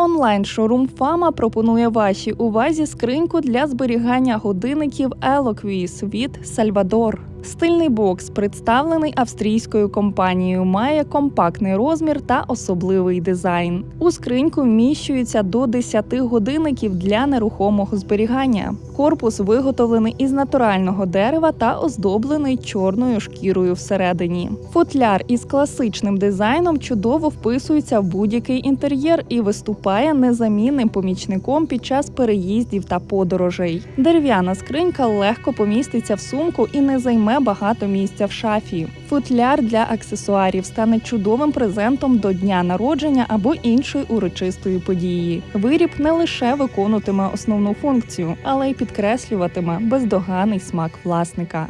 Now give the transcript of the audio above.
Онлайн-шоурум Фама пропонує вашій увазі скриньку для зберігання годинників Eloquis від Сальвадор. Стильний бокс, представлений австрійською компанією, має компактний розмір та особливий дизайн. У скриньку вміщується до 10 годинників для нерухомого зберігання. Корпус виготовлений із натурального дерева та оздоблений чорною шкірою всередині. Футляр із класичним дизайном чудово вписується в будь-який інтер'єр і виступає незамінним помічником під час переїздів та подорожей. Дерев'яна скринька легко поміститься в сумку і не займе багато місця в шафі. Футляр для аксесуарів стане чудовим презентом до дня народження або іншої урочистої події. Виріб не лише виконуватиме основну функцію, але й підкреслюватиме бездоганний смак власника.